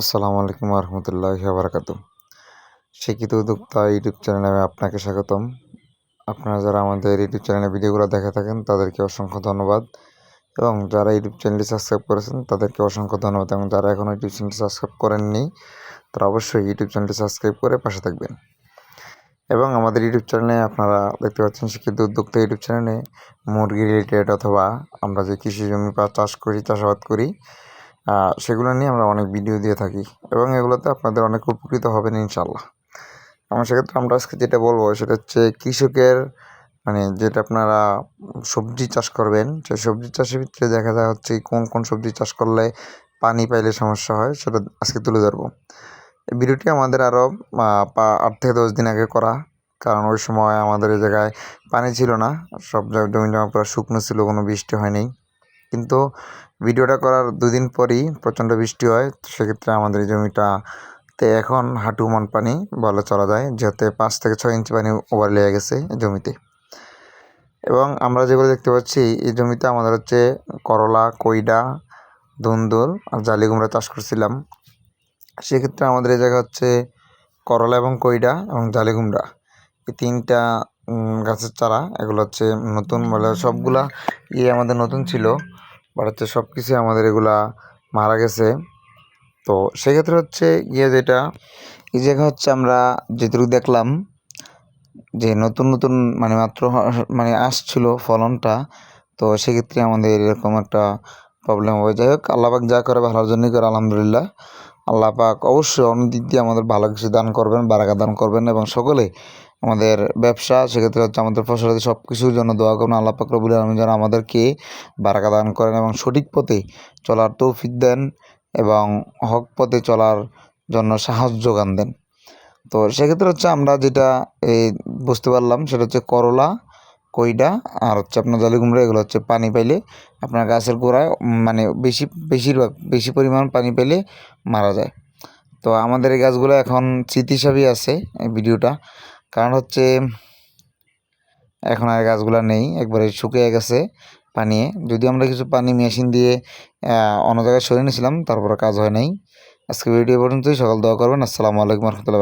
আসসালামু আলাইকুম রহমতুল্লাহি বারাকাতু শিক্ষিত উদ্যোক্তা ইউটিউব চ্যানেলে আমি আপনাকে স্বাগতম। আপনারা যারা আমাদের ইউটিউব চ্যানেলে ভিডিওগুলো দেখে থাকেন, তাদেরকে অসংখ্য ধন্যবাদ। এবং যারা ইউটিউব চ্যানেলটি সাবস্ক্রাইব করেছেন, তাদেরকে অসংখ্য ধন্যবাদ। এবং যারা এখনও ইউটিউব চ্যানেলটি সাবস্ক্রাইব করেননি, তারা অবশ্যই ইউটিউব চ্যানেলটি সাবস্ক্রাইব করে পাশে থাকবেন। এবং আমাদের ইউটিউব চ্যানেলে আপনারা দেখতে পাচ্ছেন, শিক্ষিত উদ্যোক্তা ইউটিউব চ্যানেলে মুরগি রিলেটেড অথবা আমরা যে কৃষি জমি বা চাষ করি, চাষাবাদ করি সেগুলো নিয়ে আমরা অনেক ভিডিও দিয়ে থাকি এবং এগুলোতে আপনাদের অনেক উপকৃত হবেন ইনশাল্লাহ এবং সেক্ষেত্রে আমরা আজকে যেটা বলব সেটা হচ্ছে কৃষকের মানে যেটা আপনারা সবজি চাষ করবেন সেই সবজি চাষের ভিতরে দেখা যায় হচ্ছে কোন কোন সবজি চাষ করলে পানি পাইলে সমস্যা হয় সেটা আজকে তুলে ধরবো। ভিডিওটি আমাদের আরও আট থেকে দশ দিন আগে করা, কারণ ওই সময় আমাদের জায়গায় পানি ছিল না, সব জায়গায় জমি জমা পুরো শুকনো ছিল, কোনো বৃষ্টি হয়নি। কিন্তু ভিডিওটা করার দুদিন পরই প্রচণ্ড বৃষ্টি হয়, সেক্ষেত্রে আমাদের এই জমিটাতে এখন হাঁটু মন পানি বলে চলা যায়, যাতে পাঁচ থেকে ছয় ইঞ্চি পানি ওভার লেগে গেছে জমিতে। এবং আমরা যেগুলো দেখতে পাচ্ছি, এই জমিতে আমাদের হচ্ছে করলা কইডা দুন্দুল আর জালি কুমড়া চাষ করছিলাম। সেক্ষেত্রে আমাদের এই জায়গা হচ্ছে করলা এবং কইডা এবং জালি কুমড়া। এই তিনটা গাছের চারা, এগুলো হচ্ছে নতুন বলে সবগুলা ইয়ে আমাদের নতুন ছিল বাট হচ্ছে সব কিছুই আমাদের এগুলা মারা গেছে। তো সেক্ষেত্রে হচ্ছে গিয়ে যেটা, এই জায়গা হচ্ছে আমরা যেটুকু দেখলাম, যে নতুন নতুন মানে মাত্র মানে আসছিল ফলনটা, তো সেক্ষেত্রে আমাদের এরকম একটা প্রবলেম হবে। যাই হোক আল্লাপাক যা করে ভালোর জন্যই করে, আলহামদুলিল্লাহ। আল্লাহ পাক অবশ্যই অন্য দিক দিয়ে আমাদের ভালো কিছু দান করবেন, বারাকা দান করবেন, এবং সকলে আমাদের ব্যবসা, সেক্ষেত্রে হচ্ছে আমাদের ফসল সব কিছুর জন্য দোয়া করুন, আল্লাহ পাক রবুল আলম যেন আমাদেরকে বারাকা দান করেন এবং সঠিক পথে চলার তৌফিক দেন এবং হক পথে চলার জন্য সাহস যোগান দেন। তো সেক্ষেত্রে হচ্ছে আমরা যেটা এই বুঝতে পারলাম সেটা হচ্ছে করলা কইডা আর হচ্ছে আপনার জলি কুমড়া, এগুলো হচ্ছে পানি পাইলে আপনার গাছের গোড়ায় মানে বেশি, বেশিরভাগ, বেশি পরিমাণ পানি পেলে মারা যায়। তো আমাদের এই গাছগুলো এখন স্মৃতি হিসাবেই আছে এই ভিডিওটা। কারণ হচ্ছে, এখন আর গাছগুলো নেই, একবারে শুকিয়ে গেছে পানিয়ে যদি আমরা কিছু পানি মেশিন দিয়ে অন্য জায়গায় সরিয়ে নিয়েছিলাম তারপরে কাজ হয় নাই। আজকে ভিডিও পর্যন্তই, সকাল দোয়া করবেন। আসসালামু আলাইকুম রহমতুল্লাহ